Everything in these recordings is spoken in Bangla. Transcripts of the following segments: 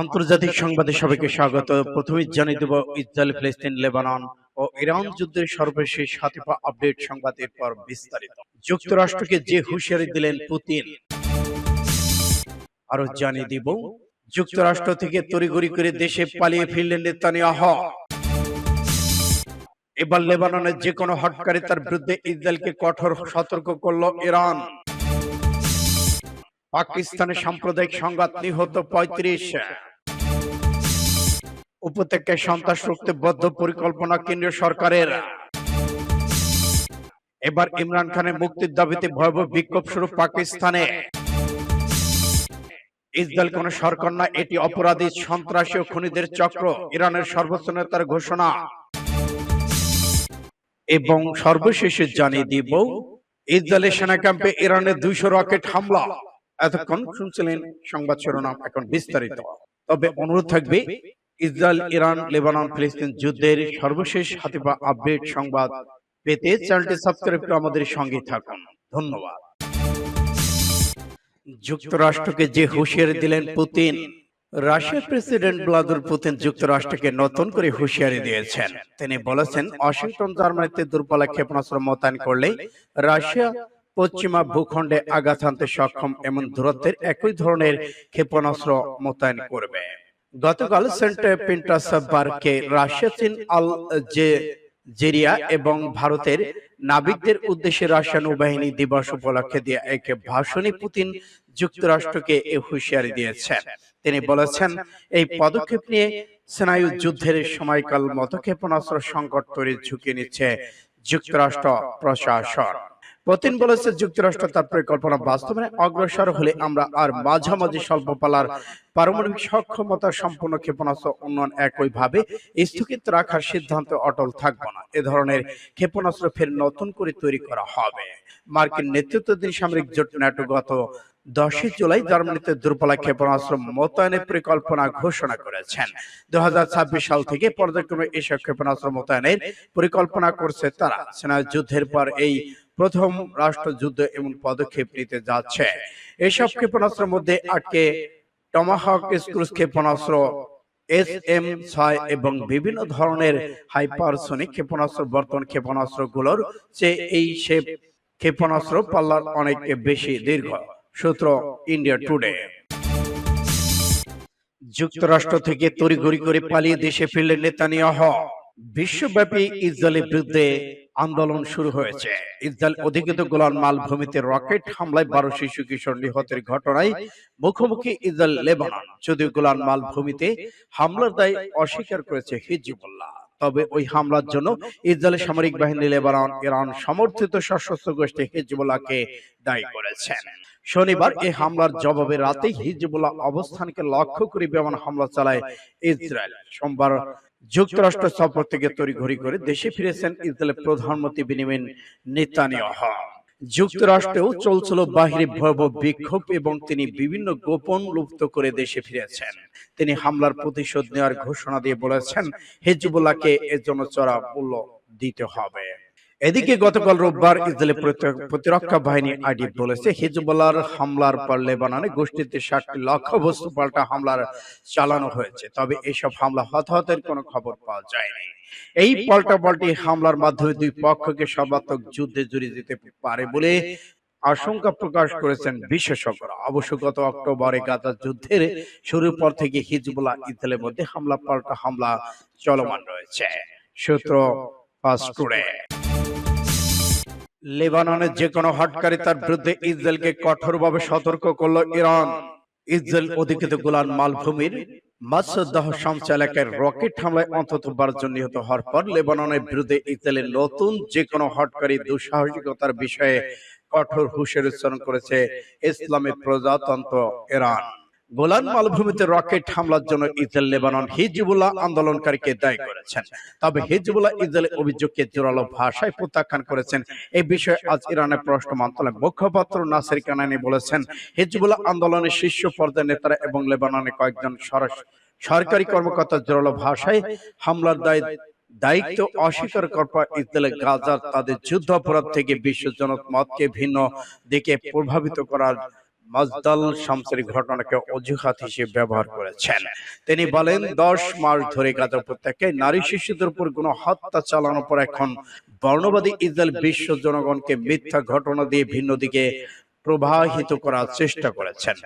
আন্তর্জাতিক সংবাদে সবাইকে স্বাগত। প্রথমে জানিয়ে দেব ইসরায়েল ফিলিস্তিন লেবানন ও ইরান যুদ্ধের সর্বশেষ হাতিপা আপডেট সংবাদের পর বিস্তারিত। যুক্তরাষ্ট্রকে যে হুঁশিয়ারি দিলেন পুতিন আরও জানিয়ে দিব যুক্তরাষ্ট্র থেকে তড়িঘড়ি করে দেশে পালিয়ে ফিরলেন নেতানিয়াহ। এবার লেবাননের যে কোনো হটকারিতার বিরুদ্ধে ইসরায়েলকে কঠোর সতর্ক করল ইরান। পাকিস্তানে সাম্প্রদায়িক সংঘাত নিহত পঁয়ত্রিশ। উপত্যকায় সন্ত্রাস রুখতে বদ্ধ পরিকল্পনা কেন্দ্রীয় সরকারের। এবার ইমরান খানের মুক্তির দাবিতে ভয়াবহ বিক্ষোভ শুরু পাকিস্তানে। ইসরায়েল কোন সরকার না এটি অপরাধী সন্ত্রাসী ও খুনিদের চক্র ইরানের সর্বোচ্চ নেতার ঘোষণা। এবং সর্বশেষে জানিয়ে দিব ইসরায়েলের সেনা ক্যাম্পে ইরানের দুইশো রকেট হামলা। এতক্ষণ শুনছিলেন সংবাদ শিরোনাম এখন বিস্তারিত। তবে অনুরোধ থাকবে ইসরায়েল ইরান লেবানন ফিলিস্তিন যুদ্ধের সর্বশেষ হাতিপা আপডেট সংবাদ পেতে চ্যানেলটি সাবস্ক্রাইব করে আমাদের সঙ্গে থাকুন। ধন্যবাদ। যুক্তরাষ্ট্রকে যে হুঁশিয়ারি দিলেন পুতিন রাশিয়ার প্রেসিডেন্ট ভ্লাদিমির পুতিন যুক্তরাষ্ট্রকে নতুন করে হুঁশিয়ারি দিয়েছেন। তিনি বলেছেন ওয়াশিংটন জার্মানিতে দুর্বলা ক্ষেপণাস্ত্র মোতায়েন করলে রাশিয়া পশ্চিমা ভূখণ্ডে আঘাত হানতে সক্ষম এমন দূরত্বের একই ধরনের ক্ষেপণাস্ত্র মোতায়েন করবে। গতকাল সেন্ট পিন্টাসবার্গকে রাশিয়া, চীন, আল যে জেরিয়া এবং ভারতের নাবিকদের উদ্দেশ্যে রাশিয়ান নৌবাহিনী দিবস উপলক্ষে দিয়ে এক ভাষণে পুতিন যুক্তরাষ্ট্রকে হুঁশিয়ারি দিয়েছেন তিনি বলেছেন, এই পদক্ষেপ নিয়ে স্নায়ু যুদ্ধের সময়কাল মতো ক্ষেপণাস্ত্র সংকট তৈরির ঝুঁকি নিচ্ছে যুক্তরাষ্ট্র প্রশাসন। পুতিন বলেছে যুক্তরাষ্ট্র তার পরিকল্পনা বাস্তবায়নে অগ্রসর হলে আমরা আর মাঝামাঝি স্বল্প পালার পারমাণবিক সক্ষমতা সম্পন্ন ক্ষেপণাস্ত্র উন্নয়ন একইভাবে স্থগিত রাখার সিদ্ধান্ত অটল থাকব না। এ ধরনের ক্ষেপণাস্ত্র ফের নতুন করে তৈরি করা হবে। মার্কিন নেতৃত্বাধীন সামরিক জোট ন্যাটো গত দশই জুলাই জার্মানিতে দুর্বলা ক্ষেপণাস্ত্র মোতায়েনের পরিকল্পনা ঘোষণা করেছেন। দু হাজার ছাব্বিশ সাল থেকে পর্যায়ক্রমে এসব ক্ষেপণাস্ত্র মোতায়েনের পরিকল্পনা করছে তারা। সেনা যুদ্ধের পর এই প্রথম রাষ্ট্রযুদ্ধ এমন পদক্ষেপ নিতে যাচ্ছে। এসব ক্ষেপণাস্ত্রের মধ্যে আটকে টমাহক ক্রুজ ক্ষেপণাস্ত্র এস এম ছয় এবং বিভিন্ন ধরনের হাইপারসনিক ক্ষেপণাস্ত্র, বর্তমান ক্ষেপণাস্ত্রগুলোর চেয়ে এই সে ক্ষেপণাস্ত্র পাল্লার অনেক বেশি দীর্ঘ। সূত্র ইন্ডিয়া টুডে যুক্তরাষ্ট্র থেকে তড়িঘড়ি করে পালিয়ে দেশে ফিরলেন নেতানিয়াহ। বিশ্বব্যাপী ইসরায়েলের বিরুদ্ধে আন্দোলন শুরু হয়েছে। ইসরায়েল অধিকৃত গোলান মালভূমিতে রকেট হামলায় বারো শিশু কিশোর নিহতের ঘটনায় মুখোমুখি ইসরায়েল লেবানন। যদিও গোলান মালভূমিতে হামলার দায় অস্বীকার করেছে হিজবুল্লাহ। তবে ওই হামলার জন্য ইসরায়েলের সামরিক বাহিনী লেবানন ইরান সমর্থিত সশস্ত্র গোষ্ঠী হিজবুল্লাহকে দায়ী করেছেন। শনিবার এই হামলার জবাবে রাতে হিজবুল্লাহ অবস্থানকে লক্ষ্য করে বিমান হামলা চালায় ইসরায়েল। সোমবার যুক্তরাষ্ট্র সফর থেকে তড়িঘড়ি করে দেশে ফিরেছেন ইসরায়েলের প্রধানমন্ত্রী বিনিমিন নেতানিয়াহ। যুক্তরাষ্ট্রেও চলছিল বাহিরে ভয়াবহ বিক্ষোভ এবং তিনি বিভিন্ন গোপন লুপ্ত করে দেশে ফিরেছেন। তিনি হামলার প্রতিশোধ নেওয়ার ঘোষণা দিয়ে বলেছেন হিজবুল্লাহকে এর জন্য চড়া মূল্য দিতে হবে। এদিকে গতকাল রোববার ইসরায়েলের প্রতি- প্রতিরক্ষা বাহিনী আইডি বলেছে হিজবুল্লাহর হামলার পর লেবাননে গোষ্ঠীতে ষাটটি লক্ষ্য বস্তু পাল্টা হামলার চালানো হয়েছে। তবে এসব হামলা হতাহতের কোনো খবর পাওয়া যায়নি। এই পাল্টা পাল্টি হামলার মাধ্যমে দুই পক্ষকে সর্বাত্মক যুদ্ধে জড়িয়ে যেতে পারে বলে আশঙ্কা প্রকাশ করেছেন বিশেষজ্ঞরা। অবশ্য গত অক্টোবরে গাজা যুদ্ধের শুরুর পর থেকে হিজবুল্লাহ ইসরায়েলের মধ্যে হামলা পাল্টা হামলা চলমান রয়েছে। সূত্র ফাস্ট টুডে লেবাননের যে কোনো হটকারিতার বিরুদ্ধে ইসরায়েলকে কঠোরভাবে সতর্ক করল ইরান। ইসরায়েল অধিকৃত গোলান মালভূমির মাসুদ্দাহ শামস এলাকায় রকেট হামলায় অন্তত বারো জন নিহত হওয়ার পর লেবাননের বিরুদ্ধে ইসরায়েলের নতুন যে কোনো হটকারী দুঃসাহসিকতার বিষয়ে কঠোর হুঁশিয়ারি উচ্চারণ করেছে ইসলামী প্রজাতন্ত্র ইরান। গোলান মালভূমিতে রকেট হামলার জন্য ইসরায়েল লেবানন হিজবুল্লাহ আন্দোলনকারীকে দায়ী করেছেন। তবে হিজবুল্লাহ ইসরায়েলের অভিযোগকে জোরালো ভাষায় প্রত্যাখ্যান করেছেন। এই বিষয়ে আজ ইরানের পররাষ্ট্র মন্ত্রণালয়ের মুখপাত্র নাসির কানানি বলেছেন হিজবুল্লাহ আন্দোলনের শীর্ষ পর্যায়ের নেতারা এবং লেবাননের কয়েকজন সরাস- সরকারি কর্মকর্তা জোরালো ভাষায় হামলার দায় দায়িত্ব অস্বীকার করার ইসরায়েলের গাজার তাদের যুদ্ধ অপরাধ থেকে বিশ্ব জনমতকে ভিন্ন দিকে প্রভাবিত করার মজদাল শামসের ঘটনাকে অজুহাত হিসেবে ব্যবহার করেছেন। তিনি বলেন দশ মাস ধরে গাজা উপত্যকায় নারী শিশুদের উপর কোনো হত্যা চালানোর পর এখন বর্ণবাদী ইসরায়েল বিশ্ব জনগণকে মিথ্যা ঘটনা দিয়ে ভিন্ন দিকে প্রবাহিত করার চেষ্টা করেছেন।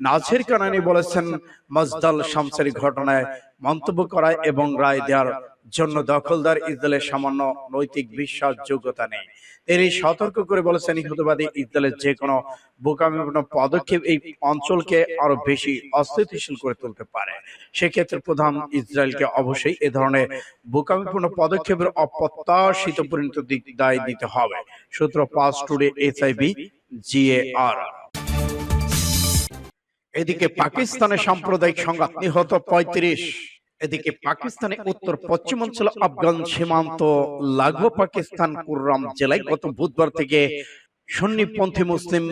নাছির কানানি বলেছেন মজদাল শামসের ঘটনায় মন্তব্য করা এবং রায় দেওয়ার জন্য দখলদার ইসরায়েলের সামান্য নৈতিক বিশ্বাসযোগ্যতা নেই। তিনি সতর্ক করে বলেছেন ইহুদবাদী ইসরায়েলের যে কোনো বোকামিপূর্ণ পদক্ষেপ এই অঞ্চলকে আরও বেশি অস্থিতিশীল করে তুলতে পারে। সেক্ষেত্রে প্রধান ইসরায়েলকে অবশ্যই এ ধরনের বোকামিপূর্ণ পদক্ষেপের অপ্রত্যাশিত পরিণত দিক দায় দিতে হবে। সূত্র পাঁচ টুডে এসআইবি, জিএআর। এদিকে পাকিস্তানের সাম্প্রদায়িক সংঘাত নিহত পঁয়ত্রিশ। এদিকে পাকিস্তানের উত্তর পশ্চিমাঞ্চল আফগান সীমান্ত লাগোয়া পাকিস্তান কুররাম জেলায় গত বুধবার থেকে সুন্নিপন্থী মুসলিম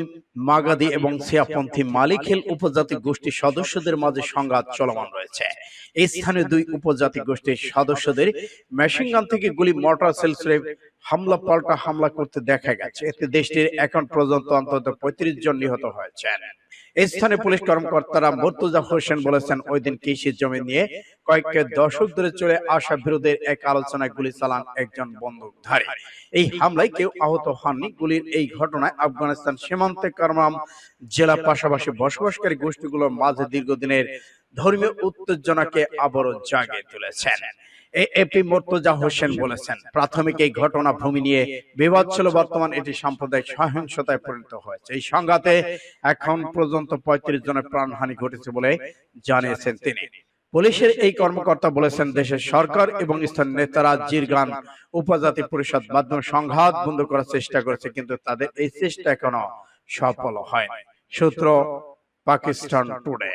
মাগাদি এবং সিয়াপন্থী মালিকহিল উপজাতি গোষ্ঠীর সদস্যদের মাঝে সংঘাত চলমান রয়েছে। এই স্থানে দুই উপজাতি গোষ্ঠীর সদস্যদের মেশিনগান থেকে গুলি মর্টার সেলসরে হামলা পাল্টা হামলা করতে দেখা গেছে। এতে দেশটির এখন পর্যন্ত অন্তত পঁয়ত্রিশ জন নিহত হয়েছেন। এই স্থানে পুলিশ কর্মকর্তারা মর্তুজা হোসেন বলেছেন ওই দিন কৃষি জমি নিয়ে কয়েক দশক ধরে চলে আসা বিরোধের এক আলোচনায় গুলি চালান একজন বন্দুকধারী। এই হামলায় কেউ আহত হননি গুলির এই ঘটনায় আফগানিস্তান সীমান্তে কারমাম জেলা পাশাপাশি বসবাসকারী গোষ্ঠীগুলোর মাঝে দীর্ঘদিনের ধর্মীয় উত্তেজনাকে আবারও জাগিয়ে তুলেছেন। এপি মর্তজা হোসেন বলেছেন, প্রাথমিক এই ঘটনা ভূমি নিয়ে বিবাদ ছিল, বর্তমান এটি সাম্প্রদায়িক সহিংসতায় পরিণত হয়েছে। এই সংঘাতে এখন পর্যন্ত পঁয়ত্রিশ জনের প্রাণহানি ঘটেছে বলে জানিয়েছেন তিনি। পুলিশের এই কর্মকর্তা বলেছেন, দেশের সরকার এবং স্থানীয় নেতারা জিরগান উপজাতি পরিষদ মাধ্যমে সংঘাত বন্ধ করার চেষ্টা করেছে, কিন্তু তাদের এই চেষ্টা এখনও সফল হয়নি। সূত্র পাকিস্তান টুডে।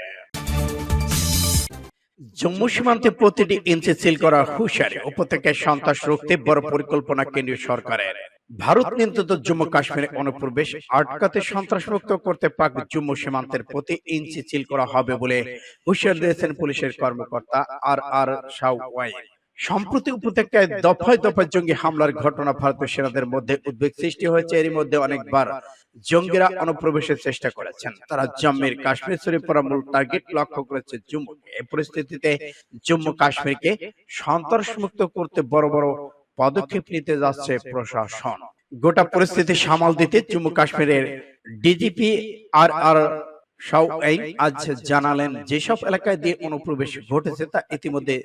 জম্মু সীমান্তে প্রতিটি ইঞ্চি সিল করা হুশারে উপত্যকায় সন্ত্রাস রুখতে বড় পরিকল্পনা কেন্দ্রীয় সরকারের। ভারত নিয়ন্ত্রিত জম্মু কাশ্মীরে অনুপ্রবেশ আটকাতে সন্ত্রাসমুক্ত করতে পাক জম্মু সীমান্তের প্রতি ইঞ্চি সিল করা হবে বলে হুশিয়ার দিয়েছেন পুলিশের কর্মকর্তা আর আর শাওয়াই সম্প্রতি উপত্যকায় দফায় দফায় জঙ্গি হামলার ঘটনা ভারতীয় সেনাদের মধ্যে উদ্বেগ সৃষ্টি হয়েছে এরই মধ্যে অনেকবার জঙ্গিরা অনুপ্রবেশের চেষ্টা করেছেন। তারা জম্মুর কাশ্মীর শরীফরা মূল টার্গেট লক্ষ্য করেছে জম্মুকে এই পরিস্থিতিতে জম্মু কাশ্মীরকে সন্ত্রাস মুক্ত করতে বড় বড় পদক্ষেপ নিতে যাচ্ছে প্রশাসন। গোটা পরিস্থিতি সামাল দিতে জম্মু কাশ্মীরের ডিজিপি আর আর আজ জানালেন যেসব এলাকায় দিয়ে অনুপ্রবেশ ঘটেছে তা ইতিমধ্যে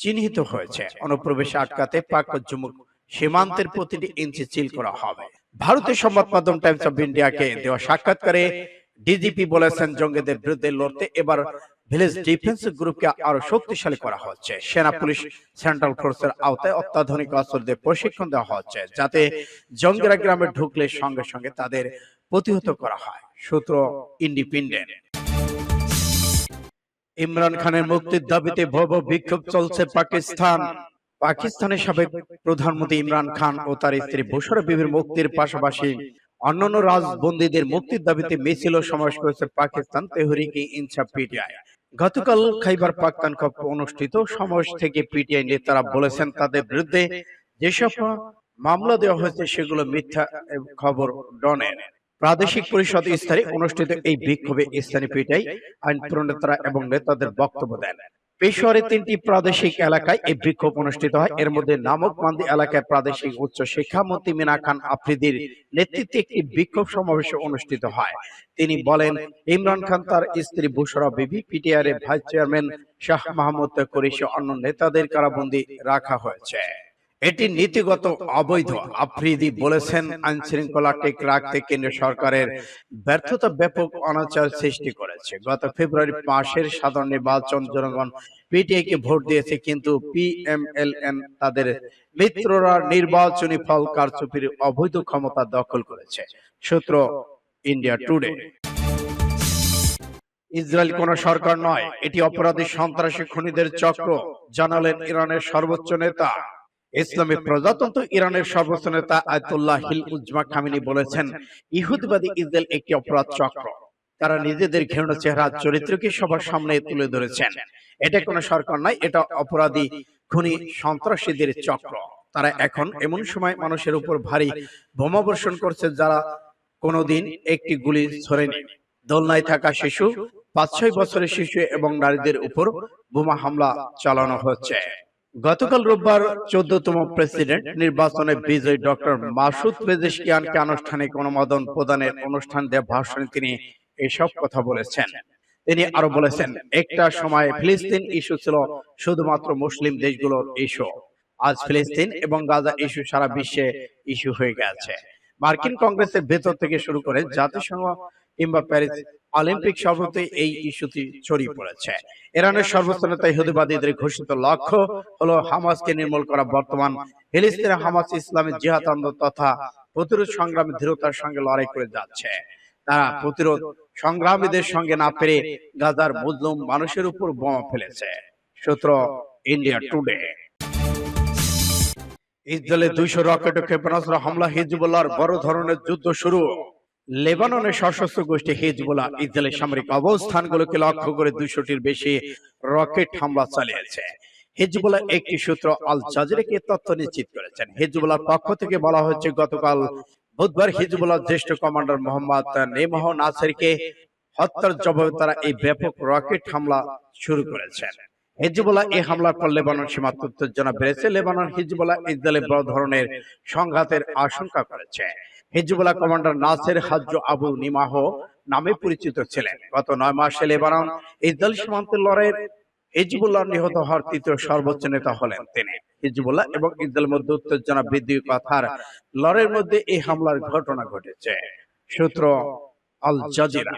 চিহ্নিত হয়েছে। অনুপ্রবেশ আটকাতে পাক জম্মু সীমান্তের প্রতিটি ইঞ্চি চিল করা হবে। ভারতের সংবাদ মাধ্যম টাইমস অফ ইন্ডিয়াকে দেওয়া সাক্ষাৎকারে ডিজিপি বলেছেন জঙ্গিদের বিরুদ্ধে লড়তে এবার ভিলেজ ডিফেন্স গ্রুপকে আরও শক্তিশালী করা হচ্ছে। সেনা পুলিশ সেন্ট্রাল ফোর্সের আওতায় অত্যাধুনিক অস্ত্র দিয়ে প্রশিক্ষণ দেওয়া হচ্ছে যাতে জঙ্গিরা গ্রামে ঢুকলে সঙ্গে সঙ্গে তাদের প্রতিহত করা হয়। সূত্র ইন্ডিপেন্ডেন্ট। ইমরান খানের মুক্তির দাবিতে ভব বিক্ষোভ চলছে পাকিস্তান। পাকিস্তানের সাবেক প্রধানমন্ত্রী ইমরান খান ও তার স্ত্রী বুশরা বিবির মুক্তির পাশাপাশি অন্যান্য রাজবন্দীদের মুক্তির দাবিতে মিছিল ও সমাবেশ করেছে পাকিস্তান তেহরিকে ইনসাফ পিটিআই। গতকাল খাইবার পাখতানখোয়া অনুষ্ঠিত সমাবেশ থেকে পিটিআই নেতারা বলেছেন তাদের বিরুদ্ধে যেসব মামলা দেওয়া হয়েছে সেগুলো মিথ্যা খবর ডনের প্রাদেশিক পরিষদ স্তরে অনুষ্ঠিত এই বিক্ষোভে স্থানীয় পিটাই আইন প্রণেতারা এবং নেতাদের বক্তব্য দেন। পেশোয়ারে তিনটি প্রাদেশিক এলাকায় এই বিক্ষোভ অনুষ্ঠিত হয়। এর মধ্যে নামক মান্দি এলাকায় প্রাদেশিক উচ্চ শিক্ষামন্ত্রী মিনা খান আফ্রিদির নেতৃত্বে একটি বিক্ষোভ সমাবেশ অনুষ্ঠিত হয়। তিনি বলেন ইমরান খান তার স্ত্রী বুশরা বিবি পিটিআর এর ভাইস চেয়ারম্যান শাহ মাহমুদ কুরেশি অন্য নেতাদের কারাবন্দী রাখা হয়েছে। এটি নীতিগত অবৈধ। আফ্রিদি বলেছেন আইন শৃঙ্খলা ঠিক রাখতে কেন্দ্র সরকারের ব্যর্থতা ব্যাপক অনাচার সৃষ্টি করেছে। গত ফেব্রুয়ারি মাসের সাধারণ নির্বাচন জনগণ পিটিআই কে ভোট দিয়েছে, কিন্তু পিএমএলএন তাদের মিত্ররা নির্বাচনী ফল কারচুপির অবৈধ ক্ষমতা দখল করেছে। সূত্র ইন্ডিয়া টুডে। ইসরায়েল কোন সরকার নয়, এটি অপরাধী সন্ত্রাসী খুনিদের চক্র, জানালেন ইরানের সর্বোচ্চ নেতা। ইসলামী প্রজাতন্ত্র ইরানের সর্বোচ্চ নেতা আয়তুল্লাহ হিল উজমা খামিনি বলেছেন ইহুদবাদী ইসরায়েল একটি অপরাধ চক্র। তারা নিজেদের ঘৃণ চেহারা চরিত্রকে সবার সামনে তুলে ধরেছেন। এটা কোনো সরকার নয় এটা অপরাধী খুনি সন্ত্রাসীদের চক্র। তারা এখন এমন সময় মানুষের উপর ভারী বোমা বর্ষণ করছে যারা কোনোদিন একটি গুলি ছড়েনি দোলনায় থাকা শিশু পাঁচ ছয় বছরের শিশু এবং নারীদের উপর বোমা হামলা চালানো হচ্ছে। গতকাল রোববার চোদ্দতম প্রেসিডেন্ট নির্বাচনে বিজয়ী ডক্টর মাসুদ পেজেশকিয়ানকে আনুষ্ঠানিক অনুমোদন প্রদানের অনুষ্ঠান দেওয়া ভাষণে তিনি এসব কথা বলেছেন। তিনি আরও বলেছেন, একটা সময় ফিলিস্তিন ইস্যু ছিল শুধুমাত্র মুসলিম দেশগুলোর ইস্যু। আজ ফিলিস্তিন এবং গাজা ইস্যু সারা বিশ্বে ইস্যু হয়ে গেছে। মার্কিন কংগ্রেসের ভেতর থেকে শুরু করে জাতিসংঘ কিংবা প্যারিস অলিম্পিক সর্বতে এই ইস্যুটি ছড়িয়ে পড়েছে। ইরানের সর্বোচ্চ নেতা ইহুদিবাদীদের ঘোষিত লক্ষ্য হলো হামাসকে নির্মূল করা বর্তমান ফিলিস্তিনে হামাস ইসলামী জিহাদ আন্দোলন তথা প্রতিরোধ সংগ্রামে দৃঢ়তার সঙ্গে লড়াই করে যাচ্ছে। তারা প্রতিরোধ সংগ্রামীদের সঙ্গে না পেরে গাজার মুসলিম মানুষের উপর বোমা ফেলেছে। সূত্র ইন্ডিয়া টুডে। ইসরায়েলের দুইশো রকেট ক্ষেপণাস্ত্র হামলা হিজবুল্লাহর বড় ধরনের যুদ্ধ শুরু। লেবাননের সশস্ত্র গোষ্ঠী হিজবুল্লাহ ইসরায়েলের সামরিক অবস্থানগুলোকে লক্ষ্য করে দুইশোটির বেশি রকেট হামলা চালিয়েছে। হিজবুল্লাহ একটি সূত্র আল জাজিরাকে তথ্য নিশ্চিত করেছেন। হিজবুল্লাহর পক্ষ থেকে বলা হচ্ছে গতকাল বুধবার হিজবুল্লাহ জ্যেষ্ঠ কমান্ডার মোহাম্মদ নেমহ নাসেরকে হত্যার জবাবে তারা এই ব্যাপক রকেট হামলা শুরু করেছেন। হিজবুল্লাহ এই হামলার পর লেবানন সীমান্ত উত্তেজনা বেড়েছে লেবানন হিজবুল্লাহ ইসরায়েলে বড় ধরনের সংঘাতের আশঙ্কা করেছে। Hezbollah commander Nasser Hajj Abu Nimah নামে পরিচিত ছিলেন। গত নয় মাসে লেবানন ইসরায়েল সীমান্তের লড়াইয়ের হিজবুল্লাহ নিহত হওয়ার তৃতীয় সর্বোচ্চ নেতা হলেন তিনি। হিজবুল্লাহ এবং ইসরায়েলের মধ্যে উত্তেজনা বৃদ্ধি কথার লড়াইয়ের মধ্যে এই হামলার ঘটনা ঘটেছে। সূত্র আল জাজিরা।